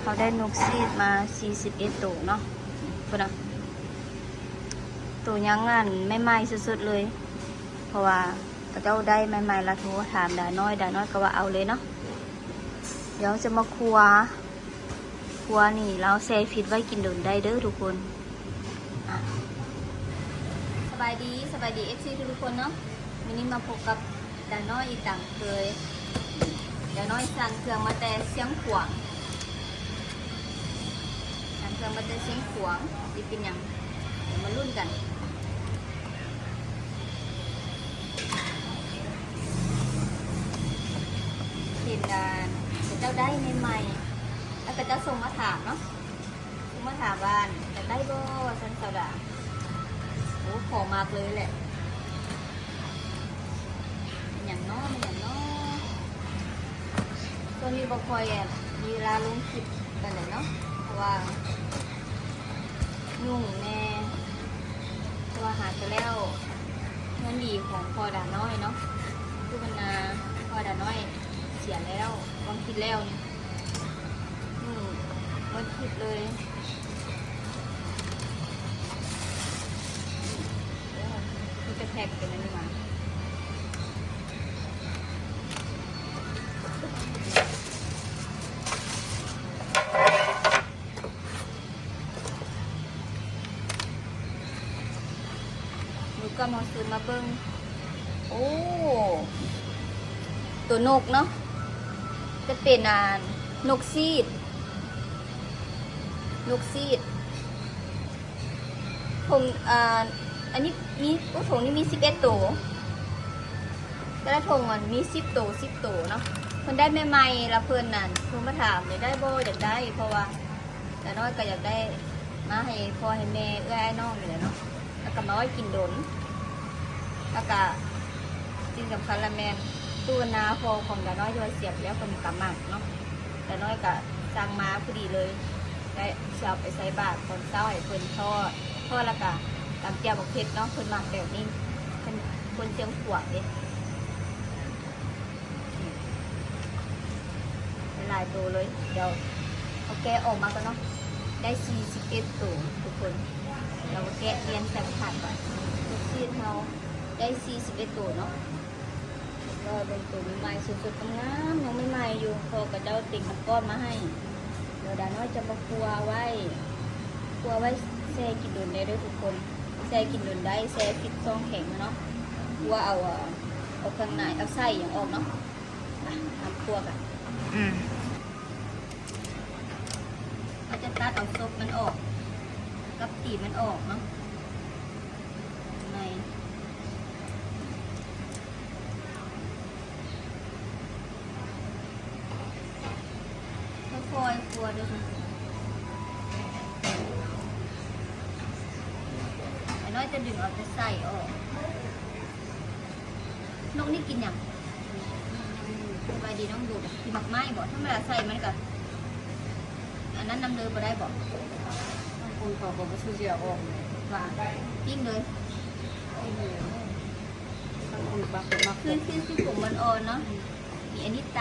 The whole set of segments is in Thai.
เขาได้นกซีดมา 41ตัวเนาะพุ่นนะตัวยังงานไม่ไหม้สุดๆเลย เพราะว่าเจ้าได้ใหม่ๆและโทรถามดาน้อยดาน้อยก็ว่าเอาเลยเนาะเดี๋ยวจะมาครัวครัวนี่เราแซ่ฟิตไว้กินโดนได้เด้อทุกคนสบายดีสบายดีเอฟซีทุกคนเนาะมินิมาพบกับดาน้อยอีกต่างเคยดาน้อยสั่งเครื่องมาแต่เสียงขวาง เครื่องมาแต่เสียงขวางที่เป็นหยังเดี๋ยวมาลุ้นกันเห็นดานเจ้าได้ใหม่ๆแล้วก็เจ้าส่งมาถามเนาะส่งมาถามว่านจะได้บ่สันสาวดาโอ้ขอมากเลยแหละอย่างน้อเป็นอย่างน้อยตัวนี้บ่ค่อยอะมีเวลาลงคลิปกันเลยเนาะ ว่ายุ่งแน่เพราะว่าหาจะแล้วเงินดีของพอดาน้อยเนาะคือมันนาพอดาน้อยเสียแล้วความคิดแล้วนี่อืมมันคิดเลยมันจะแท็กเป็นอันนี้มา ก็มาซื้อมาเบิ้งโอ้ตัวนกเนาะจะเป็นอ่านกซีด นกซีดผมอ่าอันนี้มีอุถงนี่มีสิบเอ็ดตัวแต่ละทงมันมีสิบตัวสิบตัวเนาะเพิ่นได้ใหม่ๆแล้วเพิ่นนั่นเพิ่นมาถามเลยได้บ่อยากได้ เพราะว่าแต่น้อยก็อยากได้มาให้พ่อให้แม่เอื้อไอ้น้องนี่แหละเนาะแล้วก็มาไว้กินดน แล้วก็สิ่งสำคัญละแมนตัวนาพอของดาน้อยโดยเสียบแล้วคนกำมักเนาะดาน้อยก็สั่งมาพอดีเลยได้เสียบไปใส่บาตรตอนเช้าให้เพิ่นทอดทอดแล้วก็ตำเจียวบักเผ็ดเนาะเพิ่นมาแบบนี้เพิ่นคนเชียงขวางเด้เป็นหลายตัวเลยเดี๋ยวเอาแกะออกมากันเนาะได้41ตัวทุกคน เราก็แกะเรียนใส่ถาดก่อนทุกที่เรา ได้ 41 ตัวเนาะก็เป็นตัวใหม่สุดๆงามๆยังไม่ใหม่อยู่พอกับเจ้าติ่งก้อนมาให้ เดี๋ยวดาน้อยจะมาครัวไว้ครัวไว้แช่กินดุนได้ด้วยทุกคนแช่กินดุนได้แช่ฟิตซองแข็งเนาะครัวเอาอะเอาข้างในเอาไส้อย่างออกเนาะอะทำครัวกันอืมเราจะตัดเอาซุปมันออก กับตีบมันออกเนาะข้างใน ค่อยๆครัวด้วยทุกคนไอ้น้อยจะดึงเอาแต่ใส่ออกนกนี่กินอย่างสบายดีน้องดูดกินหมักไม้บอกถ้าเวลาใส่มันก็อันนั้นน้ำเดือไปได้บอกบางคนเขาบอกว่าชื่อเสียออกว่าปิ้งเลยบางคนบางคนมากคือคือคือผมมันอ่อนเนาะมีอันนี้ไต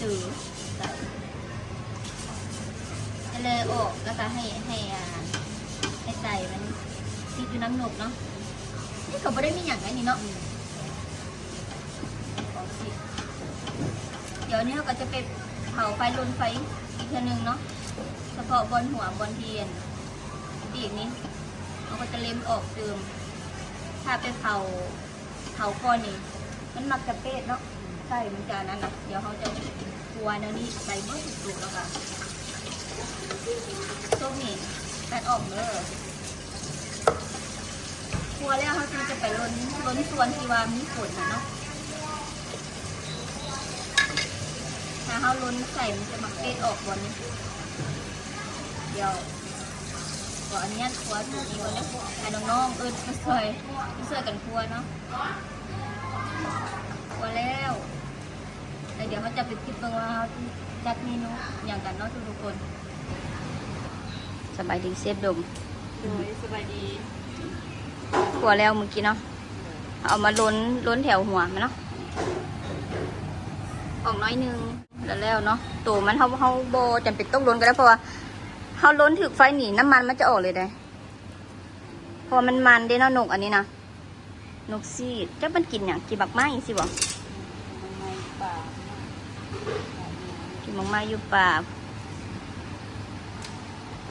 จืดไตก็ เลยออกแล้วก็ให้ให้อ่าให้ไตมันติดอยู่น้ำหนกเนาะนี่เขาไม่ได้มีอย่างไรนี่เนาะเดี๋ยวนี้เราก็จะไปเผาไฟลนไฟอีกทีหนึ่งเนาะเฉพาะบนหัวบนเทียนดีกนี้เราก็จะเล็มออกเติมถ้าไปเผาเผาก้อนนี่มันมักจะเป็ดเนาะใช่มันจะนั่นนะเดี๋ยวเขาจะกลัวแนวนี้ใส่เมื่อถูกๆแล้วกัน ส้มนี่ตัดออกเด้อกลัวแล้วเขาจึงจะไปล้นล้นส่วนที่ว่ามีฝนนะเนาะถ้าเขาล้นใส่มันจะมาเป็ดออกบนเดี๋ยวก่อนอันนี้ครัวถูกนี้ก่อนนะไอ้น้องๆเออมาช่วยมาช่วยกันครัวเนาะครัวแล้วแล้วเดี๋ยวเขาจะไปคิดเบิ่งว่าเขาจัดเมนูอย่างกันเนาะทุกคน สบายดีเซฟดมโดยสบายดีครัวแล้วเมื่อกี้เนาะเอามาล้นล้นแถวหัวมันเนาะออกน้อยหนึงแล้วแล้วเนาะตัวมันเฮาเฮาบ่จำเป็นต้องล้นก็ได้เพราะว่าเฮาล้นถึกไฟหนีน้ำมันมันจะออกเลยได้เพราะว่ามันมันเด้เนาะนกอันนี้นะนกซีดจะมันกินหยังกินบักไม้สิบ่มันไม่ป่ากินบักไม้อยู่ป่าเพ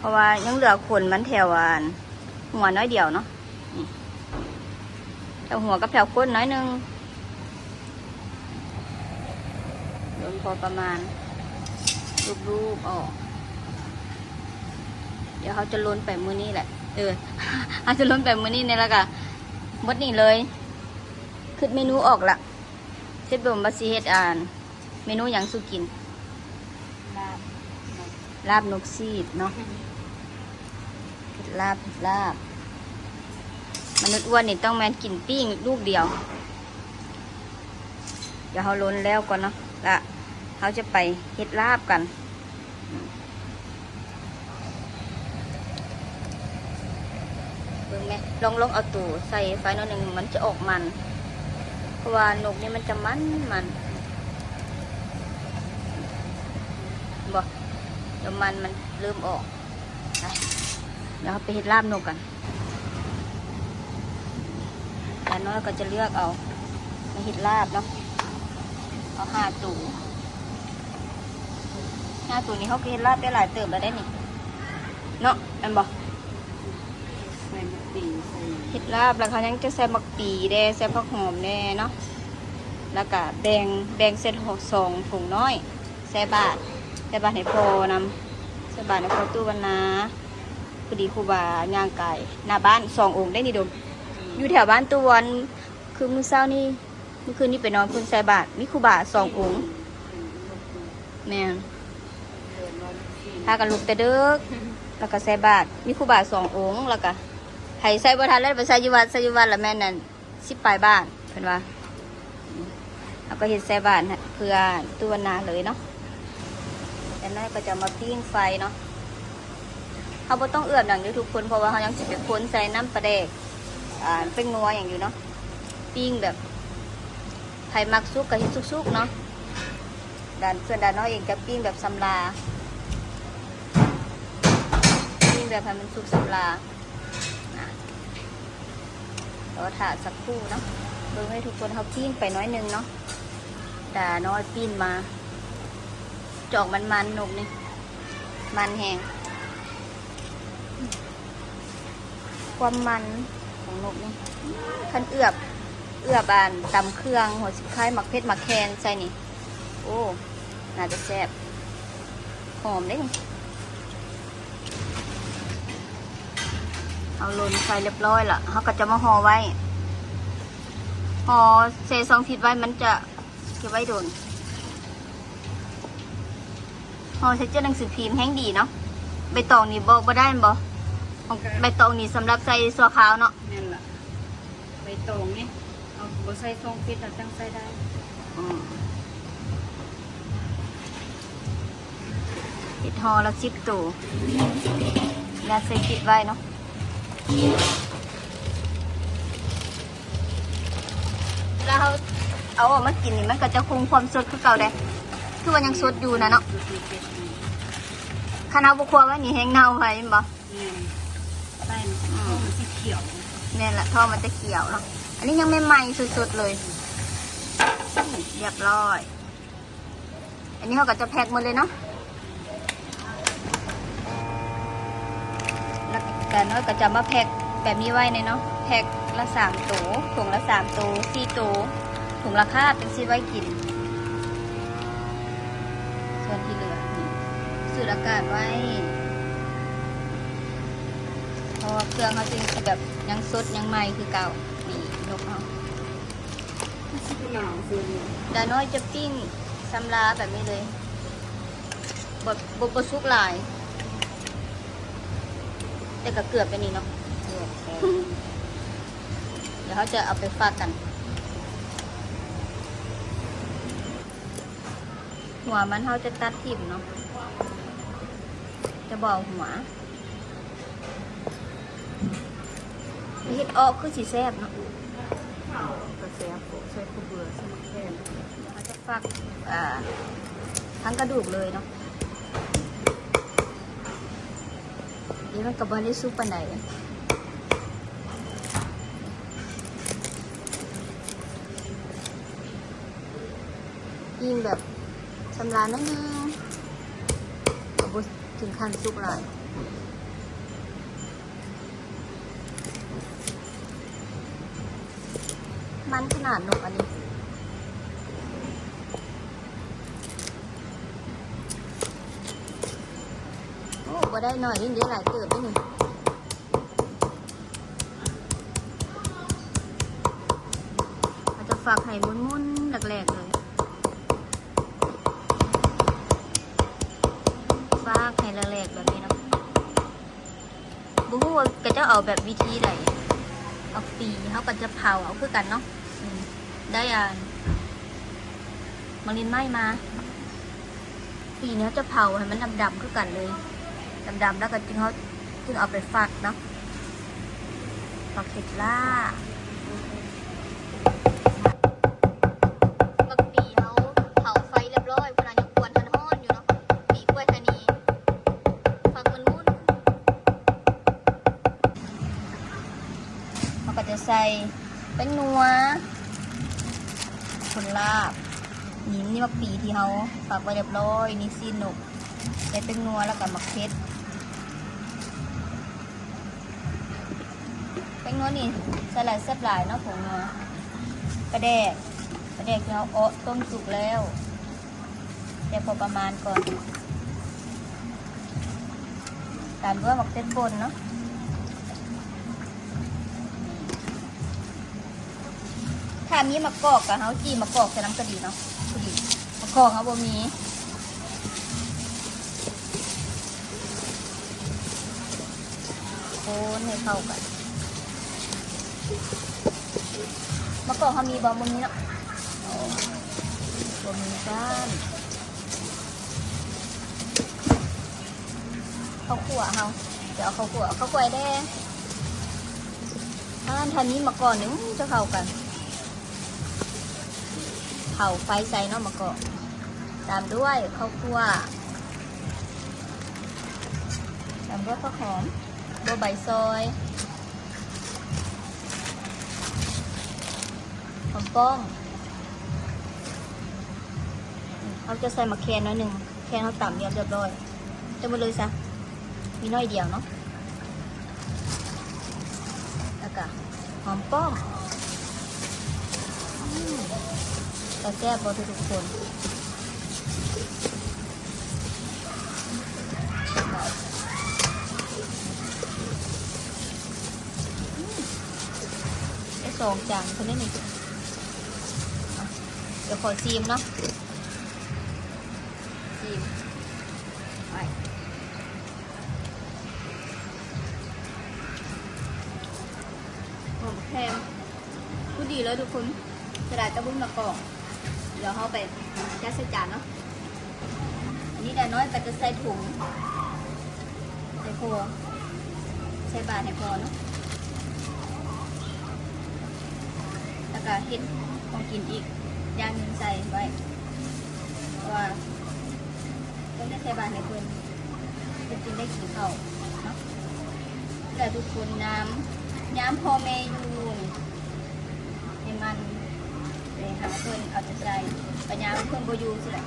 ราะว่ายังเหลือขนมันแถวอันหัวน้อยเดียวเนาะแถวหัวกับแถวก้นน้อยนึงโดนพอประมาณ รูปๆออก เดี๋ยวเขาจะล้นไปมือนี้แหละ เออเขาจะล้นไปมือนี้เนี่ยแล้วก็มดนี่เลย ขึ้นเมนูออกละเชฟบมบาซีเฮดอ่าน เมนูอย่างสุกิน ลาบลาบนกซีดเนาะ ลาบเฮ็ดลาบ มนุษย์อ้วนนี่ต้องแมนกินปิ้งลูกเดียว เดี๋ยวเขาล้นแล้วก่อนเนาะละเขาจะไปเฮ็ดลาบกันเบิ่งไหมลองลองเอาตู้ใส่ไฟน่อยหนึ่งมันจะออกมัน เพราะว่านกนี่มันจะมันมันบอกเดี๋ยวมันมันเริ่มออกไป เดี๋ยวเราไปเห็ดลาบนกกันแต่น้อยก็จะเลือกเอามาเห็ดลาบเนาะ เอาห้าตูห้าตูนี้เขาก็เห็ดลาบได้หลายเติบแล้วได้นี่ เนาะอันบอกใส่มะปีใส่เห็ดลาบแล้วเขายังจะใส่มักปีแด่ใส่ผักหอมแน่เนาะ แล้วก็แบงแบงเศษหกสองถุงน้อยใส่บาทใส่บาทให้พอนำใส่บาทให้พอตู้วันนา พอดีครูบาย่างไก่หน้าบ้านสององค์ได้นี่ดม อยู่แถวบ้านตัวนคือมื้อเช้านี่เมื่อคืนนี้ไปนอนเพิ่นใส่บาทมีครูบาสององค์แม่นพากันลุกแต่เด้กแล้วก็ใส่บาทมีครูบาสององค์แล้วก็ไห้ใส่บ่ทันแล้วไปใส่อยู่วัดใส่อยู่วัดแล้วแม่นั่นสิปลายบ้านเพิ่นว่าเอาก็เฮ็ดใส่บ้านให้เพื่อตัวนาเลยเนาะแต่นั่นก็จะมาปิ้งไฟเนาะ เขาบ่ต้องเอื้อมหนังเด้อทุกคนเพราะว่าเขายังสิไปคนใส่น้ำปลาแดกอ่าเป็นนัวอย่างอยู่เนาะปิ้งแบบไผมักสุกก็เฮ็ดสุกๆเนาะด้านส่วนด้านน้อยเองก็ปิ้งแบบสำลาปิ้งแบบให้มันสุกสำลาเราถ่าสักครู่เนาะเบิ่งให้ทุกคนเขาปิ้งไปน้อยนึงเนาะแต่น้อยปิ้นมา จอกมันมันๆนกนี่ มันแหง ความมันของนกนี่คันเอือบ เอือบบานตำเครื่องหัวสิบคล้ายหมักเพชรหมักแคนใส่นี่ โอ้ น่าจะแซ่บหอมเด้นี่เอาลนไฟเรียบร้อยละเขาก็จะมาห่อไว้ห่อเซซองทิดไว้มันจะเก็บไว้โดนห่อใช้เจ้าหนังสือพิมพ์แห้งดีเนาะใบตองนี่บอกบ่ได้แม่นบ่ ของใบตองนี่สำหรับใส่สัวขาวเนาะนั่นล่ะใบตองนี่เอาบ่ใส่ทรงฟิตเราตั้งใส่ได้อืมปิดห่อแล้วซิปตู่ยัดใส่คิดไว้เนาะแล้วเขาเอาออกมากินนี่มันก็จะคงความสดคือเก่าได้คือว่ายังสดอยู่นะเนาะดูดีเป็ดนี่คณะบุครัวว่านี่แห้งเน่าไปแม่นบ่ นี่ใส่มัน เขียวเนี่ยแหละท่อมันจะเขียวเนาะอันนี้ยังไม่ใหม่สุดๆเลยเรียบร้อย อันนี้เขาก็จะแพ็คหมดเลยเนาะแล้วกันอยก็จะมาแพ็คแบบนี้ไว้ในเนาะแพ็คละสามตัวถุงละสามตัวสี่ตัวถุงละคาดเป็นซีไว้กิน ส่วนที่เหลือนี่สูดอากาศไว้ ราะว่าเครื่องเขาจริงคือแบบยังสดยังใหม่คือเก่านี่นกเอาหนาวซื้อนี่ดาน้อยจะปิ้งซำลาแบบนี้เลยบดบดบดซุกหลาย แต่ก็เกือบไปนี่เนาะเลือกแต่เดี๋ยวเขาจะเอาไปฝากกันหัวมันเขาจะตัดทิ่มเนาะ จะบอกหัว เฮ็ดออกคือสีแซ่บเนาะกระแสโปะใส่ผู้เบื่อสมัครแทนเขาจะฟักอ่าทั้งกระดูกเลยเนาะนี่มันกับบริสุปปานไหนยิงแบบชำราญนิดนึงกับบถึงขั้นสุกหลาย มันขนาดนกอันนี้ โอ้ก็ได้หน่อยนี่เดี๋ยวหลายเติบนี่นี่เราจะฝากให้มุนๆแรกๆเลยฝากให้แรกๆแบบนี้นะบุ้งว่าก็จะเอาแบบวิธีใดเอาปีเขาก็จะเผาเอาคือกันเนาะ ได้อ่านมังลินไหมมาปีนี้เขาจะเผาให้มันดำๆคือกันเลยดำๆแล้วก็จึงเขาจึงเอาไปฝักเนาะฝักเห็ดล่าบักปีเขาเผาไฟเรียบร้อยเพราะนั้นทันห้อนอยู่เนาะปีกล้วยทานีฝักมันมุ่นเขาก็จะใส่เป็นนัวคน ลาบนี่นี่บักปีที่เขาฝักไว้เรียบร้อย นี่ซีนกใส่เป็นนัวแล้วก็มักเพชรเป็นนัวนี่สลัดแซ่บหลายเนาะผงนัวกระแดกกระแดกที่เราเอาต้มสุกแล้วแต่พอประมาณก่อน ตามด้วยหมักเส้นบนเนาะ ถ้ามีมะกอกกับเฮาจีมะกอกใส่น้ำกะดีเนาะกะดีมะกอกเขาบ่มีโคนให้เข้ากันมื่อกเขามีบอมบนี้เนาะบอมนี้บ้านข้าวขั่วเขาเดี๋ยวเข้าวขั่วข้าวกล้วยแดงบ้านทันนี้มาก่อนนึงจะเข้ากัน เผาไฟใส่เนาะมาก่อตามด้วยข้าวคั่วตามด้วยข้าวหอมบัวใบซอยหอมป้อมเขาจะใส่มะแคนน้อยหนึ่งแคนเขาต่ำเรียบเรียบร้อยเต็มหมดเลยซะมีน้อยเดียวเนาะแล้วก็หอมป้อมอ แต่แซ่บบอทุกคนได้สองจานคนนี้นี่เดี๋ยวขอซีมเนาะซีมไปหอมแคมพูดดีเลยทุกคนกระดาษกระบุ้งมะกอก เดี๋ยวเขาไปจัดใส่จานเนาะอันนี้แต่น้อยก็จะใส่ถุงใส่ครัวใส่บาทให้พอเนาะแล้วก็เห็ดของกินอีกอย่างหนึ่งใส่ไว้เพราะว่าต้องได้ใส่บาตรให้เพื่อนเพื่อนได้กินข้าเนาะแต่ทุกคนน้ำย้ำพอแม่อยู่ให้มันเลย หาเพื่อนเอาใจใจปัญญาเพื่อนโบอยูสิแหละ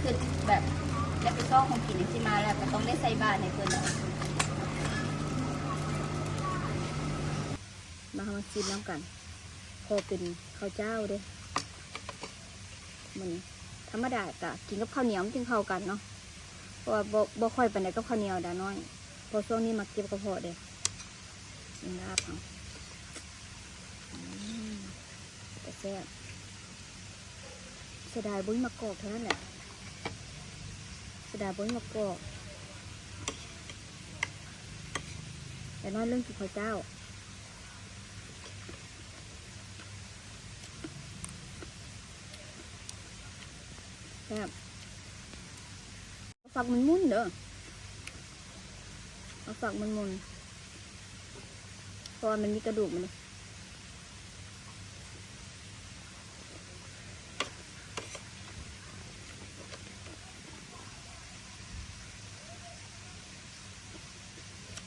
คือแบบได้วไปซ่อของกินที่มาแล้วก็ต้องได้ใส่บาตรให้เพื่อนแล้วมามาชิมน้ำกัน พอเป็นข้าวเจ้าเด้มันธรรมดากะกินกับข้าวเหนียวมันจึงเข้ากันเนาะเพราะว่าบ่บ่ค่อยไปไหนใดกับข้าวเหนียวดาน้อยพอช่วงนี้มาเก็บกระเพาะเด้กินลาบเอาอืม แซ่บเสียดายบุ้ยมะกอกเท่านั้นแหละเสียดายบุ้ยมะกอกแต่น้อยเรื่องกินข้าวเจ้าแซ่บฝักมันมุนเด้อเอาฝักมันมุนเพราะมันมีกระดูกมันเลย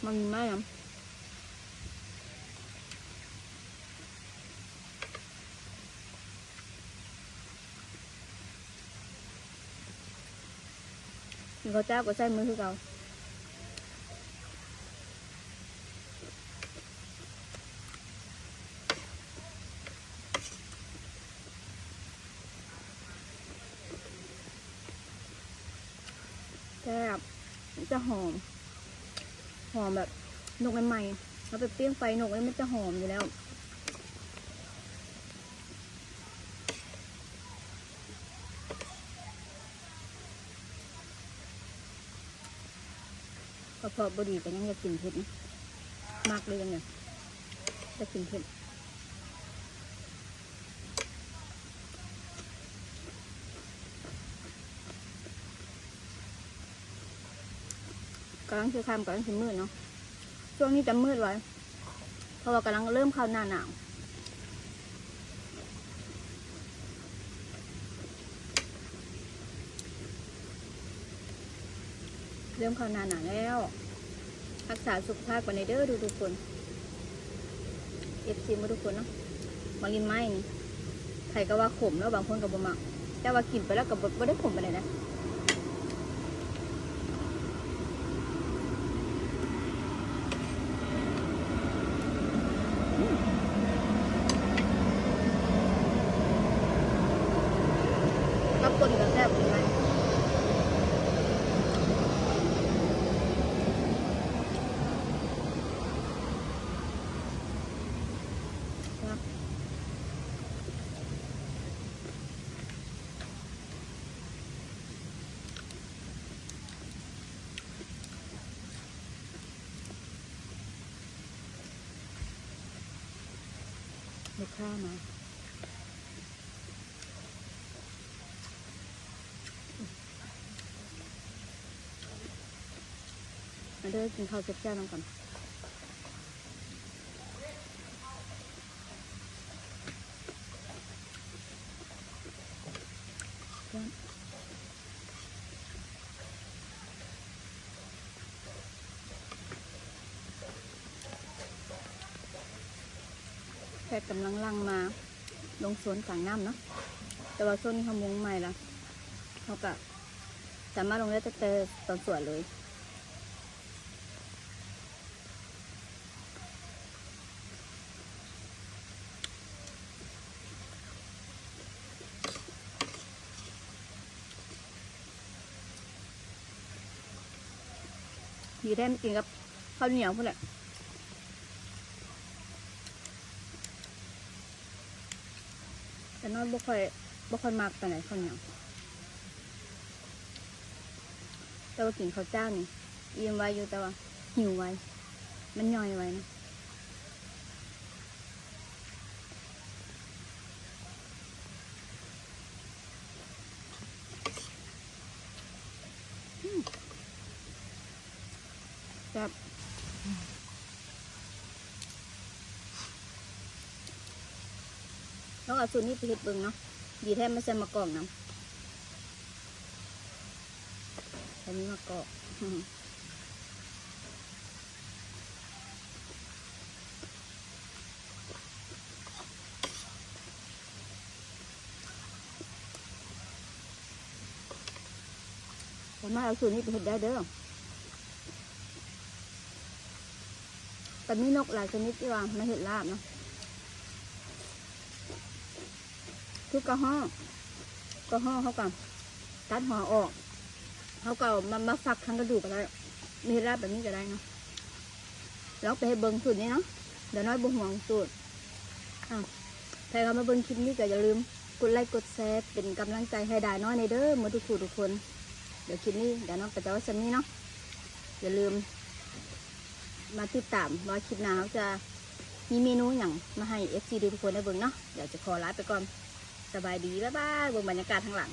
มันมีไหมอะมีข้าวเจ้าก็ใส่มือคือเก่าแซ่บจะหอม หอมแบบนกใหม่ๆแล้วไปเปรี้ยงไฟนกแล้วมันจะหอมอยู่แล้วพอพอบดีก็ยังจะกินเผ็ดมากเลยยังไงจะกินเผ็ด กำลังจะทำกำลังจะมืดเนาะช่วงนี้จะมืดไว้เพราะว่ากำลังเริ่มเข้าหน้าหนาวเริ่มเข้าหน้าหนาวแล้วรักษาสุขภาพกันในเด้อทุกคนเอฟซีมาทุกคนเนาะมาลินไม้นี่ใครก็ว่าขมแล้วบางคนก็บ่มักแต่ว่ากินไปแล้วก็บ่บ่ได้ขมไปเลยนะ กับคนก็แซ่บกินไหมลูกค้ามา เด้อกินข้าวเจ็บแจ้วน้องก่อนแพทย์กำลังลังมา ลงสวนกลางน้ำเนาะแต่ว่าช่วงนี้เขามุงใหม่ละเขาก็สามารถลงได้แต่แต่ตอนสวนเลย ดีแท้ไม่กินกับข้าวเหนียวพุ่นแหละแต่น้อยบ่ค่อยบ่ค่อยมากไปไหนข้าวเหนียวแต่ว่ากินข้าวเจ้านี่อิ่มไว้อยู่แต่ว่าหิวไว้ มันย่อยไว้นะ แซ่บต้องเอาสูตรนี้ไปเฮ็ดเบิ่งเนาะดีแท้ไม่ใช่มะกอกน้ำอันนี้มะกอกอืมสามารถเอาสูตรนี้ไปเฮ็ดได้เด้อ แต่มีนกหลายชนิดที่ว่ามาเห็ดลาบเนาะคือกระห้องกระห้องเขากันตัดหัวออกเขาก็มามาฟักทั้งกระดูกก็ได้มีราบแบบนี้ก็ได้เนาะแล้วไปให้เบิ้งสูตรนี้เนาะเดี๋ยวน้อยบุห่วงสูตรอะใครเขามาเบิ้งคลิปนี้ก็อย่าลืมกดไลค์กดแชร์เป็นกำลังใจให้ได้น้อยในเด้อมาทุกผู้ทุกคน เดี๋ยวคลิปนี้เดี๋ยวน้องก็จะไว้สันนี้เนาะอย่าลืม มาติดตามว่าคลิปหน้าเขาจะมีเมนูอย่างมาให้เอฟซีทุกคนได้เบิ่งเนาะเดี๋ยวจะขอลาไปก่อนสบายดีบ๊ายบายเบิ่งบรรยากาศทางหลัง